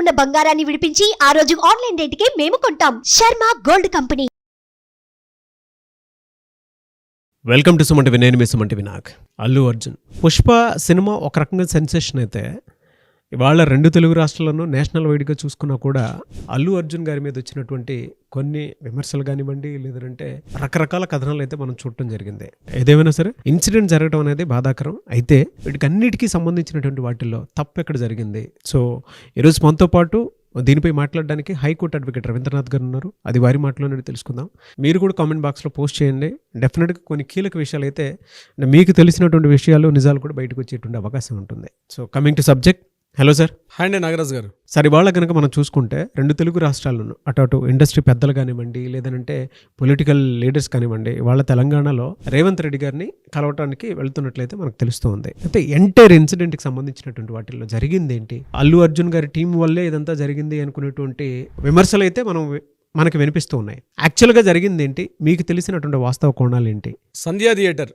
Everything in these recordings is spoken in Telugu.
ఉన్న బంగారాన్ని విడిపించి ఆ రోజు ఆన్లైన్ రేటుకే మేము కొంటాం. Sharma gold company. Welcome to సుమంటి నేను మీ సుమంటి వినాయక్ అల్లు అర్జున్. పుష్ప సినిమా ఒక రకంగా సెన్సేషన్ అయితే ఇవాళ రెండు తెలుగు రాష్ట్రాలను నేషనల్ వైడ్గా చూసుకున్నా కూడా అల్లు అర్జున్ గారి మీద వచ్చినటువంటి కొన్ని విమర్శలు కానివ్వండి లేదంటే రకరకాల కథనాలు అయితే మనం చూడటం జరిగింది. ఏదేమైనా సరే ఇన్సిడెంట్ జరగడం అనేది బాధాకరం. అయితే వీటికన్నిటికీ సంబంధించినటువంటి వాటిల్లో తప్పు ఎక్కడ జరిగింది? సో ఈరోజు మనతో పాటు దీనిపై మాట్లాడడానికి హైకోర్టు అడ్వకేట్ రవీంద్రనాథ్ గారు ఉన్నారు. అది వారి మాటలోనే తెలుసుకుందాం. మీరు కూడా కామెంట్ బాక్స్లో పోస్ట్ చేయండి. డెఫినెట్గా కొన్ని కీలక విషయాలు అయితే మీకు తెలిసినటువంటి విషయాలు నిజాలు కూడా బయటకు వచ్చేటువంటి అవకాశం ఉంటుంది. So coming to subject hello sir. Hi అండి నాగరాజు గారు. సార్ ఇవాళ కనుక మనం చూసుకుంటే రెండు తెలుగు రాష్ట్రాలను అటు అటు ఇండస్ట్రీ పెద్దలు కానివ్వండి లేదంటే పొలిటికల్ లీడర్స్ కానివ్వండి ఇవాళ తెలంగాణలో రేవంత్ రెడ్డి గారిని కలవటానికి వెళ్తున్నట్లయితే మనకు తెలుస్తూ ఉంది అయితే ఎంటైర్ ఇన్సిడెంట్కి సంబంధించినటువంటి వాటిల్లో జరిగింది ఏంటి అల్లు అర్జున్ గారి టీం వల్లే ఇదంతా జరిగింది అనుకునేటువంటి విమర్శలు అయితే మనం మనకి వినిపిస్తూ ఉన్నాయి యాక్చువల్గా జరిగింది ఏంటి మీకు తెలిసినటువంటి వాస్తవ కోణాలు ఏంటి సంధ్యా థియేటర్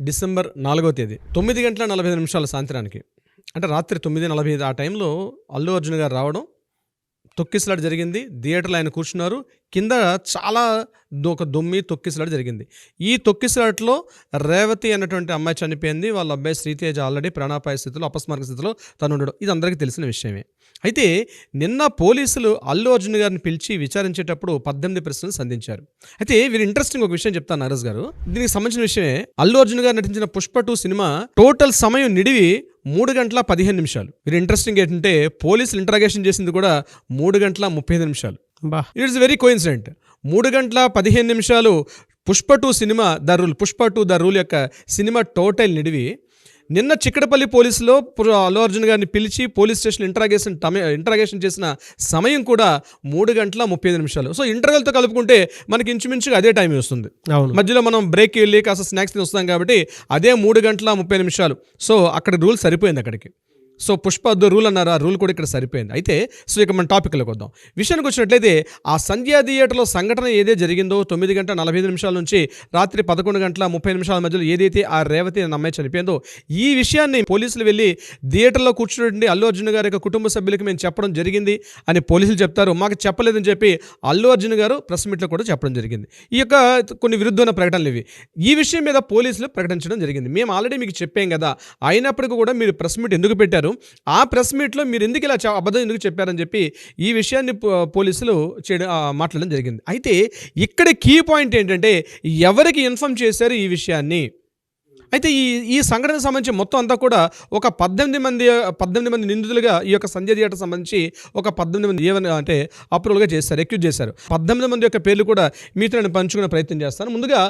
డిసెంబర్ నాలుగో తేదీ తొమ్మిది గంటల నలభై నిమిషాల సాయంత్రానికి. అంటే రాత్రి తొమ్మిది నలభై ఐదు ఆ టైంలో అల్లు అర్జున్ గారు రావడం తొక్కిసలాట జరిగింది. థియేటర్లో ఆయన కూర్చున్నారు. కింద చాలా ఒక దొమ్మి తొక్కిసలాట జరిగింది. ఈ తొక్కిసలాటలో రేవతి అన్నటువంటి అమ్మాయి చనిపోయింది. వాళ్ళ అబ్బాయి శ్రీతేజ ఆల్రెడీ ప్రాణాపాయ స్థితిలో అపస్మారక స్థితిలో తను ఉండడం ఇది అందరికీ తెలిసిన విషయమే. అయితే నిన్న పోలీసులు అల్లు అర్జున్ గారిని పిలిచి విచారించేటప్పుడు పద్దెనిమిది ప్రశ్నలు సంధించారు. అయితే వీరు ఇంట్రెస్టింగ్ ఒక విషయం చెప్తాను నరేష్ గారు. దీనికి సంబంధించిన విషయమే అల్లు అర్జున్ గారు నటించిన పుష్ప టూ సినిమా టోటల్ సమయం నిడివి మూడు గంటల పదిహేను నిమిషాలు. వీరు ఇంట్రెస్టింగ్ ఏంటంటే పోలీసులు ఇంటరాగేషన్ చేసింది కూడా మూడు గంటల ముప్పై నిమిషాలు. బా. ఇట్స్ వెరీ కోయిన్సిడెంట్ మూడు గంటల పదిహేను నిమిషాలు Pushpa two cinema the rule Pushpa two the rule యొక్క సినిమా టోటల్ నిడివి. నిన్న చిక్కడపల్లి పోలీసులో అల్లు అర్జున్ గారిని పిలిచి పోలీస్ స్టేషన్ ఇంటరాగేషన్ ఇంటరాగేషన్ చేసిన సమయం కూడా మూడు గంటల ముప్పై ఐదు నిమిషాలు. సో ఇంటర్వెల్తో కలుపుకుంటే మనకి ఇంచుమించుగా అదే టైం వస్తుంది. అవును. మధ్యలో మనం బ్రేక్ వెళ్ళి కాస్త స్నాక్స్ తిని వస్తాం కాబట్టి అదే మూడు గంటల ముప్పై నిమిషాలు. సో అక్కడ రూల్ సరిపోయింది అక్కడికి. సో పుష్ప రూల్ అన్నారు? ఆ రూల్ కూడా ఇక్కడ సరిపోయింది. అయితే సో ఇక మన టాపిక్లోకి వద్దాం. విషయానికి వచ్చినట్లయితే ఆ సంధ్యా థియేటర్లో సంఘటన ఏదే జరిగిందో తొమ్మిది గంటల నలభై ఐదు నిమిషాల నుంచి రాత్రి పదకొండు గంటల ముప్పై నిమిషాల మధ్యలో ఏదైతే ఆ రేవతి అనే అమ్మాయి చనిపోయిందో ఈ విషయాన్ని పోలీసులు వెళ్ళి థియేటర్లో కూర్చున్నటువంటి అల్లు అర్జున్ గారి యొక్క కుటుంబ సభ్యులకి మేము చెప్పడం జరిగింది అని పోలీసులు చెప్తారు. మాకు చెప్పలేదని చెప్పి అల్లు అర్జున్ గారు ప్రెస్ మీట్లో కూడా చెప్పడం జరిగింది. ఈ యొక్క కొన్ని విరుద్ధమైన ప్రకటనలు ఇవి. ఈ విషయం మీద పోలీసులు ప్రకటించడం జరిగింది. మేము ఆల్రెడీ మీకు చెప్పాం కదా అయినప్పటికీ కూడా మీరు ప్రెస్ మీట్ ఎందుకు పెట్టారు? ఆ ప్రెస్ మీట్లో మీరు ఎందుకు ఇలా అబద్ధం ఎందుకు చెప్పారని చెప్పి ఈ విషయాన్ని పోలీసులు చేయడం మాట్లాడడం జరిగింది. అయితే ఇక్కడ కీ పాయింట్ ఏంటంటే ఎవరికి ఇన్ఫామ్ చేశారు ఈ విషయాన్ని? అయితే ఈ ఈ సంఘటనకు సంబంధించి మొత్తం అంతా కూడా ఒక పద్దెనిమిది మంది పద్దెనిమిది మంది నిందితులుగా ఈ యొక్క సంజయ్ థియేటర్ సంబంధించి ఒక పద్దెనిమిది మంది ఏమని అంటే అప్రూవల్గా చేశారు ఎక్యూజ్ చేశారు. పద్దెనిమిది మంది యొక్క పేర్లు కూడా మీతో నేను పంచుకునే ప్రయత్నం చేస్తాను ముందుగా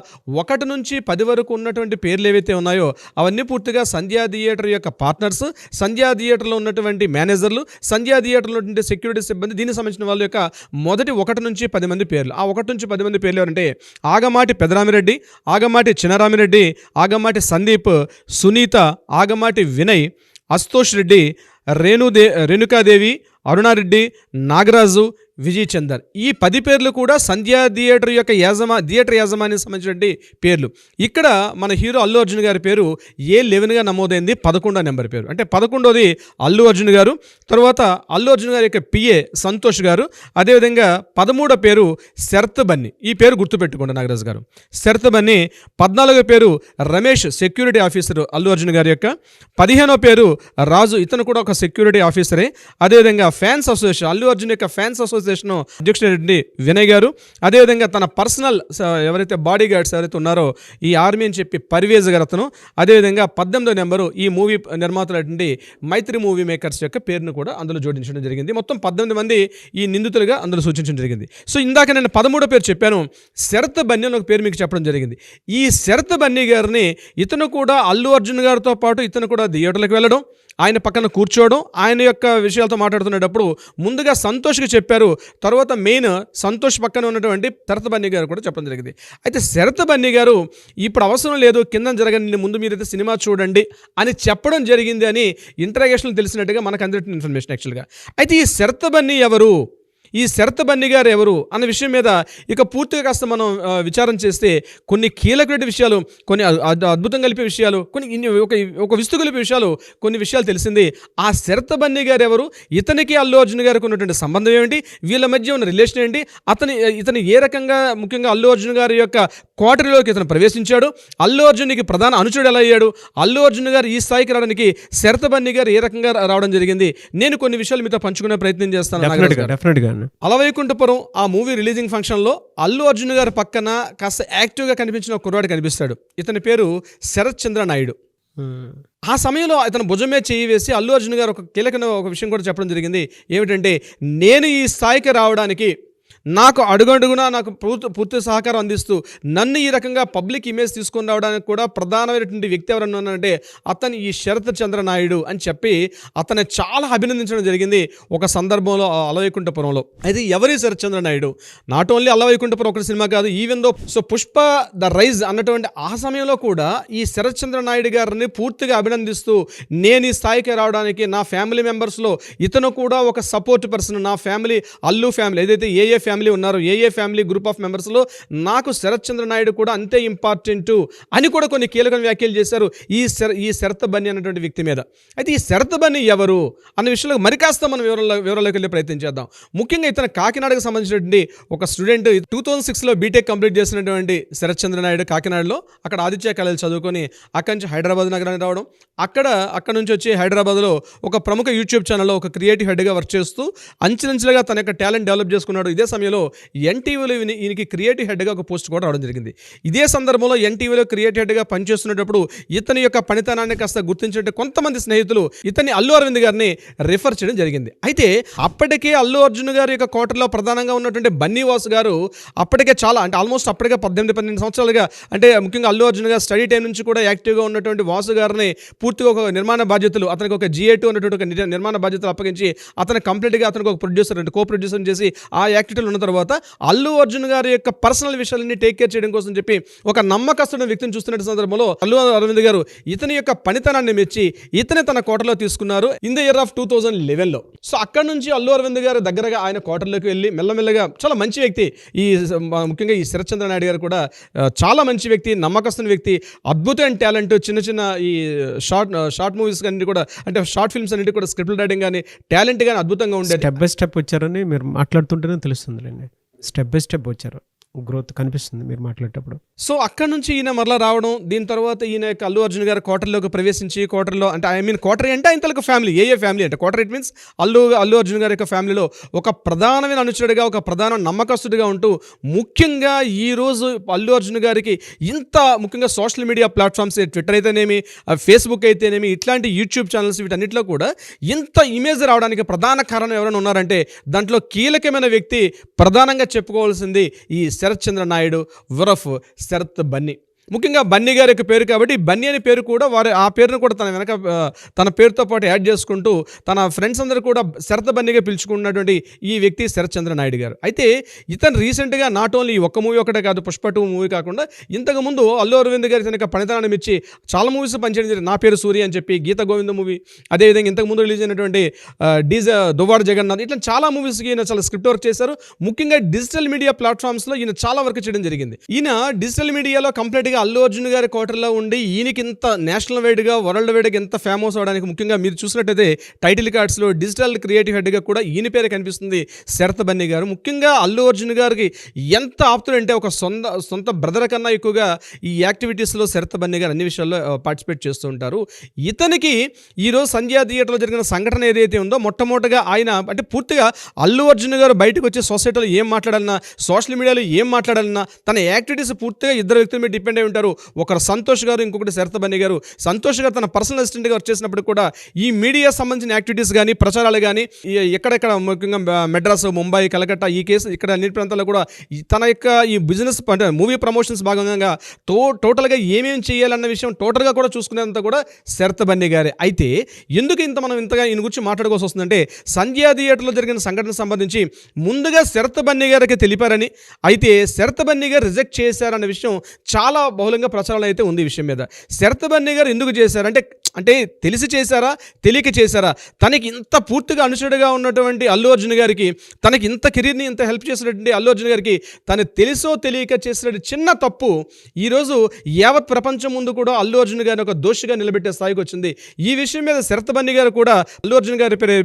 ఒకటి నుంచి పది వరకు ఉన్నటువంటి పేర్లు ఏవైతే ఉన్నాయో అవన్నీ పూర్తిగా సంధ్యా థియేటర్ యొక్క పార్ట్నర్స్ సంధ్యా థియేటర్లో ఉన్నటువంటి మేనేజర్లు సంధ్యా థియేటర్లో ఉన్నటువంటి సెక్యూరిటీ సిబ్బంది దీనికి సంబంధించిన వాళ్ళ యొక్క మొదటి ఒకటి నుంచి పది మంది పేర్లు. ఆ ఒకటి నుంచి పది మంది పేర్లు ఎవరంటే ఆగమాటి పెదరామిరెడ్డి ఆగమాటి చినరామిరెడ్డి ఆగమాటి సందీప్ సునీత ఆగమాటి వినయ్ అస్తోష్ రెడ్డి రేణుదే రేణుకాదేవి అరుణారెడ్డి నాగరాజు విజయ్ చందర్ ఈ పది పేర్లు కూడా సంధ్యా థియేటర్ యొక్క యాజమా థియేటర్ యాజమాన్యం సంబంధించినటువంటి పేర్లు. ఇక్కడ మన హీరో అల్లు అర్జున్ గారి పేరు ఏ లెవెన్గా నమోదైంది పదకొండో నెంబర్ పేరు. అంటే పదకొండోది అల్లు అర్జున్ గారు తర్వాత అల్లు అర్జున్ గారి యొక్క పిఏ సంతోష్ గారు అదేవిధంగా పదమూడో పేరు శరత్ బన్ని. ఈ పేరు గుర్తుపెట్టుకోండి నాగరాజు గారు. శరత్ బన్ని పద్నాలుగో పేరు రమేష్ సెక్యూరిటీ ఆఫీసర్ అల్లు అర్జున్ గారి యొక్క పదిహేనో పేరు రాజు ఇతను కూడా ఒక సెక్యూరిటీ ఆఫీసరే. అదేవిధంగా ఫ్యాన్స్ అసోసియేషన్ అల్లు అర్జున్ యొక్క ఫ్యాన్స్ అసోసియేషన్ అధ్యక్షుడు వినయ్ గారు. అదేవిధంగా తన పర్సనల్ ఎవరైతే బాడీ గార్డ్స్ ఎవరైతే ఉన్నారో ఈ ఆర్మీ అని చెప్పి పరివేజ్ గారు అతను. అదేవిధంగా పద్దెనిమిదో నెంబరు ఈ మూవీ నిర్మాతలైనటువంటి మైత్రి మూవీ మేకర్స్ యొక్క పేరును కూడా అందులో జోడించడం జరిగింది. మొత్తం పద్దెనిమిది మంది ఈ నిందితులుగా అందులో సూచించడం జరిగింది. సో ఇందాక నేను పదమూడో పేరు చెప్పాను. శరత్ బన్నీ అని ఒక పేరు మీకు చెప్పడం జరిగింది. ఈ శరత్ బన్నీ గారిని ఇతను కూడా అల్లు అర్జున్ గారితో పాటు ఇతను కూడా థియేటర్లకు వెళ్ళడం ఆయన పక్కన కూర్చోవడం ఆయన యొక్క విషయాలతో మాట్లాడుతున్నప్పుడు ముందుగా సంతోష్కి చెప్పారు. తర్వాత మెయిన్ సంతోష్ పక్కన ఉన్నటువంటి శరత్ బన్నీ గారు కూడా చెప్పడం జరిగింది. అయితే శరత్ బన్నీ గారు ఇప్పుడు అవసరం లేదు కింద జరగని ముందు మీరైతే సినిమా చూడండి అని చెప్పడం జరిగింది అని ఇంటరాగేషన్లు తెలిసినట్టుగా మనకు అందరికీ ఇన్ఫర్మేషన్ యాక్చువల్గా అయితే ఈ శరత్ బన్నీ ఎవరు? ఈ శరత్ బన్ని గారు ఎవరు అన్న విషయం మీద ఇక పూర్తిగా కాస్త మనం విచారం చేస్తే కొన్ని కీలకమైన విషయాలు కొన్ని అద్- అద్- అద్భుతం కలిపే విషయాలు కొన్ని ఇన్ని ఒక ఒక విస్తు కలిపే విషయాలు కొన్ని విషయాలు తెలిసింది. ఆ శరత్ బన్ని గారు ఎవరు? ఇతనికి అల్లు అర్జున్ గారికి ఉన్నటువంటి సంబంధం ఏమిటి? వీళ్ళ మధ్య ఉన్న రిలేషన్ ఏంటి? అతని ఇతను ఏ రకంగా ముఖ్యంగా అల్లు అర్జున్ గారి యొక్క కోటరీలోకి ఇతను ప్రవేశించాడు? అల్లు అర్జున్కి ప్రధాన అనుచరుడు ఎలా అయ్యాడు? అల్లు అర్జున్ గారు ఈ స్థాయికి రావడానికి శరత్ బన్ని గారు ఏ రకంగా రావడం జరిగింది? నేను కొన్ని విషయాలు మీతో పంచుకునే ప్రయత్నం చేస్తాను డెఫినెట్గా డెఫినెట్గా అలవైకుంఠపురం ఆ మూవీ రిలీజింగ్ ఫంక్షన్లో అల్లు అర్జున్ గారి పక్కన కాస్త యాక్టివ్గా కనిపించిన ఒక కుర్రాడు కనిపిస్తాడు. ఇతని పేరు శరత్ చంద్ర నాయుడు. ఆ సమయంలో ఇతను భుజం మీద చేయి వేసి అల్లు అర్జున్ గారు ఒక కీలకమైన ఒక విషయం కూడా చెప్పడం జరిగింది. ఏమిటంటే నేను ఈ స్థాయికి రావడానికి నాకు అడుగడుగునా నాకు పూర్తి పూర్తి సహకారం అందిస్తూ నన్ను ఈ రకంగా పబ్లిక్ ఇమేజ్ తీసుకొని రావడానికి కూడా ప్రధానమైనటువంటి వ్యక్తి ఎవరన్నానంటే అతను ఈ శరత్ చంద్ర నాయుడు అని చెప్పి అతన్ని చాలా అభినందించడం జరిగింది ఒక సందర్భంలో అలవైకుంఠపురంలో. అయితే ఎవరి శరత్ చంద్ర నాయుడు? నాట్ ఓన్లీ అలవైకుంఠపురం ఒక సినిమా కాదు even though so Pushpa the rise అన్నటువంటి ఆ సమయంలో కూడా ఈ శరత్ చంద్ర నాయుడు గారిని పూర్తిగా అభినందిస్తూ నేను ఈ స్థాయికి రావడానికి నా ఫ్యామిలీ మెంబర్స్లో ఇతను కూడా ఒక సపోర్ట్ పర్సన్ నా ఫ్యామిలీ అల్లు ఫ్యామిలీ ఏదైతే ఏ ఏ ఫ్యామిలీ ఉన్నారు. A A family group of మెంబర్స్లో నాకు శరత్ చంద్ర నాయుడు కూడా అంతే ఇంపార్టెంట్ అని కూడా కొన్ని కీలక వ్యాఖ్యలు చేశారు ఈ శర ఈ శరత్ బన్ని అనేటువంటి వ్యక్తి మీద. అయితే ఈ శరత్ బన్ని ఎవరు అన్న విషయంలో మరి కాస్త మనం వివరాల్లో వివరాల్లోకి వెళ్ళే ప్రయత్నం చేద్దాం. ముఖ్యంగా ఇతను కాకినాడకు సంబంధించినటువంటి ఒక స్టూడెంట్ టూ థౌజండ్ సిక్స్లో బీటెక్ కంప్లీట్ చేసినటువంటి శరత్ చంద్ర నాయుడు కాకినాడలో అక్కడ ఆదిత్య కళలు చదువుకొని అక్కడి నుంచి హైదరాబాద్ నగరానికి రావడం. అక్కడ అక్కడ నుంచి వచ్చి హైదరాబాద్లో ఒక ప్రముఖ యూట్యూబ్ ఛానల్లో ఒక క్రియేటివ్ హెడ్గా వర్క్ చేస్తూ అంచెలంచెలుగా తన యొక్క టాలెంట్ డెవలప్ చేసుకున్నాడు. ఇదే సమయంలో ఎన్టీవీలో ఈయనకి క్రియేటివ్ హెడ్గా ఒక పోస్ట్ కూడా రావడం జరిగింది. ఇదే సందర్భంలో ఎన్టీవీలో క్రియేటివ్ హెడ్గా పనిచేస్తున్నప్పుడు ఇతని యొక్క పనితనాన్ని కాస్త గుర్తించినట్టు కొంతమంది స్నేహితులు ఇతని అల్లు అరవింద్ గారిని రిఫర్ చేయడం జరిగింది. అయితే అప్పటికే అల్లు అర్జున్ గారి యొక్క కోటలో ప్రధానంగా ఉన్నటువంటి బన్నీవాస్ గారు అప్పటికే చాలా అంటే ఆల్మోస్ట్ అప్పటికే పద్దెనిమిది పన్నెండు సంవత్సరాలుగా అంటే ముఖ్యంగా అల్లు అర్జున్ గారు స్టడీ టైం నుంచి కూడా యాక్టివ్గా ఉన్నటువంటి వాసు గారిని పూర్తిగా ఒక నిర్మాణ బాధ్యతలు అతనికి ఒక జిఏ టూ అన్నటువంటి ఒక నిర్మాణ బాధ్యతలు అప్పగించి అతను కంప్లీట్గా అతనికి ఒక ప్రొడ్యూసర్ అంటే కో ప్రొడ్యూసర్ చేసి ఆ యాక్టివిటీలు ఉన్న తర్వాత అల్లు అర్జున్ గారి యొక్క పర్సనల్ విషయాలన్నీ టేక్ కేర్ చేయడం కోసం చెప్పి ఒక నమ్మకస్తున్న వ్యక్తిని చూస్తున్న సందర్భంలో అల్లు అరవింద్ గారు ఇతని యొక్క పనితనాన్ని మెచ్చి ఇతని తన కోటలో తీసుకున్నారు in the year of two thousand లెవెన్లో so అక్కడ నుంచి అల్లు అరవింద్ గారు దగ్గరగా ఆయన కోటలోకి వెళ్ళి మెల్లమెల్లగా చాలా మంచి వ్యక్తి. ఈ ముఖ్యంగా ఈ శరత్చంద్ర నాయుడు గారు కూడా చాలా మంచి వ్యక్తి నమ్మకస్తున్న వ్యక్తి అద్భుతమైన టాలెంట్ చిన్న చిన్న ఈ షార్ట్ షార్ట్ మూవీస్ అన్నిటి కూడా అంటే షార్ట్ ఫిల్మ్స్ అన్నిటి కూడా స్క్రిప్ట్ రైటింగ్ కానీ టాలెంట్ కానీ అద్భుతంగా ఉండే స్టెప్ బై స్టెప్ వచ్చారని మీరు మాట్లాడుతుంటేనే అందులోనే స్టెప్ బై స్టెప్ వచ్చారు. గ్రోత్ కనిపిస్తుంది మీరు మాట్లాడేటప్పుడు. సో అక్కడ నుంచి ఈయన మరలా రావడం దీని తర్వాత ఈయన యొక్క అల్లు అర్జున్ గారు క్వార్టర్లోకి ప్రవేశించి క్వార్టర్లో అంటే ఐ మీన్ క్వార్టర్ అంటే ఆయన తలకు ఫ్యామిలీ ఏ ఏ ఫ్యామిలీ అంటే quarter it means Allu Allu Arjun garu యొక్క ఫ్యామిలీలో ఒక ప్రధానమైన అనుచరుడిగా ఒక ప్రధాన నమ్మకస్తుడిగా ఉంటూ ముఖ్యంగా ఈ రోజు అల్లు అర్జున్ గారికి ఇంత ముఖ్యంగా సోషల్ మీడియా ప్లాట్ఫామ్స్ ట్విట్టర్ అయితేనేమి ఫేస్బుక్ అయితేనేమి ఇట్లాంటి యూట్యూబ్ ఛానల్స్ వీటన్నిటిలో కూడా ఇంత ఇమేజ్ రావడానికి ప్రధాన కారణం ఎవరైనా ఉన్నారంటే దాంట్లో కీలకమైన వ్యక్తి ప్రధానంగా చెప్పుకోవాల్సింది ఈ శరత్ చంద్ర నాయుడు ఉరఫ్ శరత్ బన్నీ. ముఖ్యంగా బన్నీ గారి యొక్క పేరు కాబట్టి బన్నీ అనే పేరు కూడా వారి ఆ పేరును కూడా తన వెనక తన పేరుతో పాటు యాడ్ చేసుకుంటూ తన ఫ్రెండ్స్ అందరూ కూడా శరత్ బన్నీగా పిలుచుకున్నటువంటి ఈ వ్యక్తి శరత్చంద్ర నాయుడు గారు. అయితే ఇతను రీసెంట్గా నాట్ ఓన్లీ ఒక్క మూవీ ఒకటే కాదు పుష్ప టూ మూవీ కాకుండా ఇంతకు ముందు అల్లు అరవింద్ గారి తన పనితనాన్ని ఇచ్చి చాలా మూవీస్ పనిచేయడం నా పేరు సూర్య అని చెప్పి గీత గోవింద మూవీ అదేవిధంగా ఇంతకు ముందు రిలీజ్ అయినటువంటి డీజ దువ్వాడ జగన్నాథ్ ఇట్లా చాలా మూవీస్కి ఈయన చాలా స్క్రిప్ట్ వర్క్ చేశారు. ముఖ్యంగా డిజిటల్ మీడియా ప్లాట్ఫామ్స్లో ఈయన చాలా వర్క్ చేయడం జరిగింది. ఈయన డిజిటల్ మీడియాలో కంప్లీట్గా అల్లు అర్జున్ గారి కోటర్లో ఉండి ఈయనకి ఇంత నేషనల్ వైడ్గా వరల్డ్ వైడ్గా ఎంత ఫేమస్ అవడానికి ముఖ్యంగా మీరు చూసినట్టయితే టైటిల్ కార్డ్స్లో డిజిటల్ క్రియేటివ్ హెడ్గా కూడా ఈయన పేరు కనిపిస్తుంది శరత్ బన్నీ గారు. ముఖ్యంగా అల్లు అర్జున్ గారికి ఎంత ఆప్తుడంటే ఒక సొంత సొంత బ్రదర్ కన్నా ఎక్కువగా ఈ యాక్టివిటీస్లో శరత్ బన్నీ గారు అన్ని విషయాల్లో పార్టిసిపేట్ చేస్తూ ఉంటారు. ఇతనికి ఈరోజు సంధ్యా థియేటర్లో జరిగిన సంఘటన ఏదైతే ఉందో మొట్టమొదటిగా ఆయన అంటే పూర్తిగా అల్లు అర్జున్ గారు బయటకు వచ్చి సొసైటీలో ఏం మాట్లాడాలన్నా సోషల్ మీడియాలో ఏం మాట్లాడాలన్నా తన యాక్టివిటీస్ పూర్తిగా ఇద్దరు వ్యక్తుల మీద డిపెండ్ అయి ఉంటారు. ఒకరు సంతోష్ గారు ఇంకొకటి శరత్ బన్నీ గారు. సంతోష్ గారు తన పర్సనల్ అసిస్టెంట్గా గారు చేసినప్పుడు కూడా ఈ మీడియా సంబంధించిన యాక్టివిటీస్ కానీ ప్రచారాలు కానీ ఎక్కడెక్కడ ముఖ్యంగా మెడ్రాస్ ముంబై కలకత్తా ఈ కేసు ఇక్కడ అన్ని ప్రాంతాల్లో కూడా తన యొక్క ఈ బిజినెస్ అంటే మూవీ ప్రమోషన్స్ భాగంగా తో టోటల్గా ఏమేమి చేయాలన్న విషయం టోటల్గా కూడా చూసుకునేంత కూడా శరత్ బన్నీ గారే. అయితే ఎందుకు ఇంత మనం ఇంతగా ఈయన గురించి మాట్లాడుకోవాల్సి వస్తుందంటే సంధ్యా థియేటర్లో జరిగిన సంఘటన సంబంధించి ముందుగా శరత్ బన్నీ గారికి తెలిపారని అయితే శరత్ బన్నీ గారు రిజెక్ట్ చేశారన్న విషయం చాలా బహుళంగా ప్రచారాలు అయితే ఉంది విషయం మీద. శరత్బన్నీ గారు ఎందుకు చేశారంటే అంటే తెలిసి చేశారా? తెలియక చేశారా? తనకి ఇంత పూర్తిగా అనుచరుడుగా ఉన్నటువంటి అల్లు అర్జున్ గారికి తనకి ఇంత కెరీర్ని ఇంత హెల్ప్ చేసినటువంటి అల్లు అర్జున్ గారికి తను తెలుసో తెలియక చేసిన చిన్న తప్పు ఈరోజు యావత్ ప్రపంచం ముందు కూడా అల్లు అర్జున్ గారిని ఒక దోషిగా నిలబెట్టే స్థాయికి వచ్చింది. ఈ విషయం మీద శరత్బన్నీ గారు కూడా అల్లు అర్జున్ గారి పేరు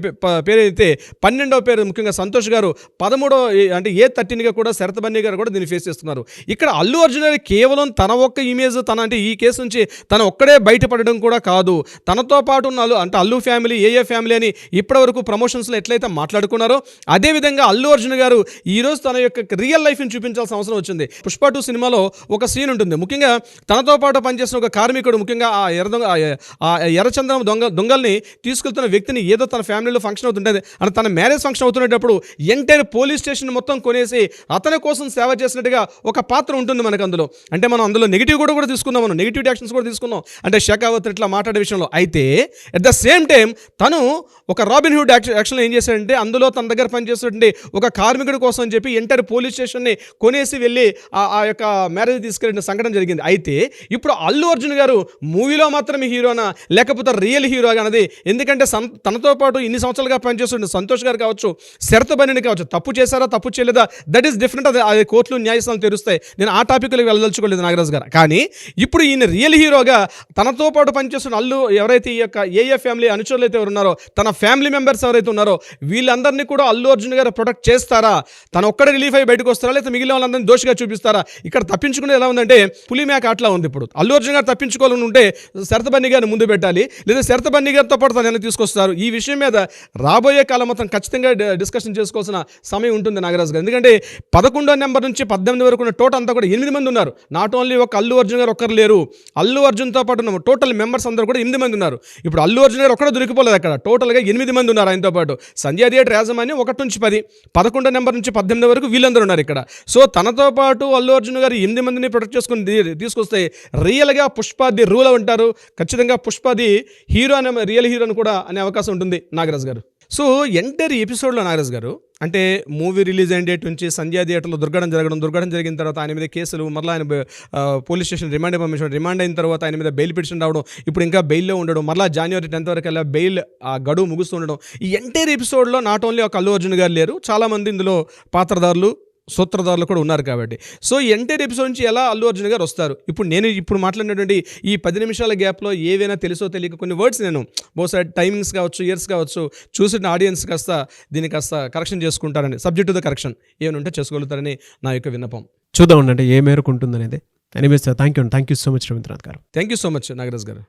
పేరైతే పన్నెండవ పేరు ముఖ్యంగా సంతోష్ గారు పదమూడో అంటే ఏ థర్టీన్గా కూడా శరత్బన్నీ గారు కూడా దీన్ని ఫేస్ చేస్తున్నారు. ఇక్కడ అల్లు అర్జున్ గారు కేవలం తన ఒక్క ఇమేజ్ తన అంటే ఈ కేసు నుంచి తన ఒక్కడే బయటపడడం కూడా కాదు. తనతో పాటు ఉన్న అంటే Allu family A A family అని ఇప్పటివరకు ప్రమోషన్స్లో ఎట్లయితే మాట్లాడుకున్నారో అదేవిధంగా అల్లు అర్జున్ గారు ఈరోజు తన యొక్క రియల్ లైఫ్ని చూపించాల్సిన అవసరం వచ్చింది. పుష్ప టూ సినిమాలో ఒక సీన్ ఉంటుంది. ముఖ్యంగా తనతో పాటు పనిచేసిన ఒక కార్మికుడు ముఖ్యంగా ఆ ఎర్ర దొంగ ఆ ఎర్రచంద్రం దొంగ దొంగల్ని తీసుకెళ్తున్న వ్యక్తిని ఏదో తన ఫ్యామిలీలో ఫంక్షన్ అవుతుంటుంది. అంటే తన మ్యారేజ్ ఫంక్షన్ అవుతున్నప్పుడు ఎంటైర్ పోలీస్ స్టేషన్ మొత్తం కొనేసి అతని కోసం సేవ చేసినట్టుగా ఒక పాత్ర ఉంటుంది మనకు అందులో. అంటే మనం అందులో నెగిటివ్ కూడా కూడా తీసుకున్నాం మనం. నెగిటివ్ యాక్షన్స్ కూడా తీసుకున్నాం. అంటే షకావత్ ఇట్లా మాట్లాడే విషయంలో. అయితే అట్ ద సేమ్ టైం తను ఒక రాబిన్ హుడ్ యాక్షన్ యాక్షన్లో ఏం చేశాడంటే అందులో తన దగ్గర పనిచేస్తుంటే ఒక కార్మికుడి కోసం అని చెప్పి ఎంటర్ పోలీస్ స్టేషన్ని కొనేసి వెళ్ళి ఆ- ఆ యొక్క మ్యారేజ్ తీసుకెళ్ళిన సంఘటన జరిగింది. అయితే ఇప్పుడు అల్లు అర్జున్ గారు మూవీలో మాత్రమే హీరోనా లేకపోతే రియల్ హీరో అన్నది. ఎందుకంటే తనతో పాటు ఇన్ని సంవత్సరాలుగా పనిచేస్తున్న సంతోష్ గారు కావచ్చు శరత్ బనిని కావచ్చు తప్పు చేశారా తప్పు చేయలేదా? దట్ ఈస్ డిఫరెంట్ అది కోర్టులు న్యాయస్థానాలు తెరుస్తాయి. నేను ఆ టాపిక్లోకి వెళ్ళదలుచుకోలేదు నాగరాజ్ గారు కానీ ఇప్పుడు ఈయన రియల్ హీరోగా తనతో పాటు పనిచేస్తున్న అల్లు ఎవరైతే ఈ యొక్క ఏఏ ఫ్యామిలీ అనుచరులు అయితే ఉన్నారో తన ఫ్యామిలీ మెంబర్స్ ఎవరైతే ఉన్నారో వీళ్ళందరినీ కూడా అల్లు అర్జున్ గారు ప్రొటెక్ట్ చేస్తారా? తన ఒక్కడ రిలీఫ్ అయ్యి బయటకు వస్తారా? లేకపోతే మిగిలిన వాళ్ళందరినీ దోషిగా చూపిస్తారా? ఇక్కడ తప్పించుకునే ఎలా ఉందంటే పులి మేక అట్లా ఉంది ఇప్పుడు. అల్లు అర్జున్ గారు తప్పించుకోవాలని ఉంటే శరత్ గారిని ముందు పెట్టాలి. లేదా శరత్ గారితో పాటు తను తీసుకొస్తారు. ఈ విషయం మీద రాబోయే కాలం మొత్తం ఖచ్చితంగా డిస్కషన్ చేసుకోవాల్సిన సమయం ఉంటుంది నాగరాజు గారు. ఎందుకంటే పదకొండో నెంబర్ నుంచి పద్దెనిమిది వరకు ఉన్న టోటల్ అంతా కూడా ఎనిమిది మంది ఉన్నారు. నాట్ ఓన్లీ ఒక అల్లు అర్జున్ గారు ఒక్కరు లేరు. అల్లు అర్జున్తో పాటు ఉన్న టోటల్ మెంబర్స్ అందరూ కూడా ఎనిమిది మంది ఉన్నారు. ఇప్పుడు అల్లు అర్జున్ గారు ఒక్కడే దొరికిపోలేదు అక్కడ. టోటల్గా ఎనిమిది మంది ఉన్నారు ఆయనతో పాటు. సంజయ్ థియేటర్ యాజమాన్యం ఒకటి నుంచి పది పదకొండో నెంబర్ నుంచి పద్దెనిమిది వరకు వీళ్ళందరూ ఉన్నారు ఇక్కడ. సో తనతో పాటు అల్లు అర్జున్ గారు ఎనిమిది మందిని ప్రొటెక్ట్ చేసుకుని తీసుకొస్తే రియల్గా పుష్ప ది రూల్ ఉంటారు ఖచ్చితంగా పుష్ప ది హీరో అనే రియల్ హీరో అని కూడా అనే అవకాశం ఉంటుంది నాగరాజ్ గారు. సో ఎంటైర్ ఎపిసోడ్లో నాగరాజ్ గారు అంటే మూవీ రిలీజ్ అయిన డేట్ నుంచి సంధ్యా థియేటర్లో దుర్ఘటన జరగడం దుర్ఘటన జరిగిన తర్వాత ఆయన మీద కేసులు మరలా ఆయన పోలీస్ స్టేషన్ రిమాండ్ పంపించడం రిమాండ్ అయిన తర్వాత ఆయన మీద బెయిల్ పిటిషన్ రావడం ఇప్పుడు ఇంకా బెయిల్లో ఉండడం మరలా జనవరి టెన్త్ వరకు అలా బెయిల్ ఆ గడువు ముగుస్తూ ఉండడం ఈ ఎంటైర్ ఎపిసోడ్లో నాట్ ఓన్లీ ఒక అల్లు అర్జున్ గారు లేరు చాలామంది ఇందులో పాత్రదారులు సూత్రధారులు కూడా ఉన్నారు కాబట్టి. సో ఎంటైర్ ఎపిసోడ్ నుంచి ఎలా అల్లు అర్జున్ గారు వస్తారు? ఇప్పుడు నేను ఇప్పుడు మాట్లాడినటువంటి ఈ పది నిమిషాల గ్యాప్లో ఏవైనా తెలుసో తెలియక కొన్ని వర్డ్స్ నేను బహుశా టైమింగ్స్ కావచ్చు ఇయర్స్ కావచ్చు చూసిన ఆడియన్స్ కాస్త దీన్ని కాస్త కరెక్షన్ చేసుకుంటారని సబ్జెక్ట్ టు ద కరెక్షన్ ఏమైనా ఉంటే చేసుకోగలుగుతారని నా యొక్క విన్నపం. చూద్దాం అంటే ఏ మేరకు ఉంటుందనేది. Anyways thank you thank you so much Ravindranath garu. Thank you so much Nagaraj garu.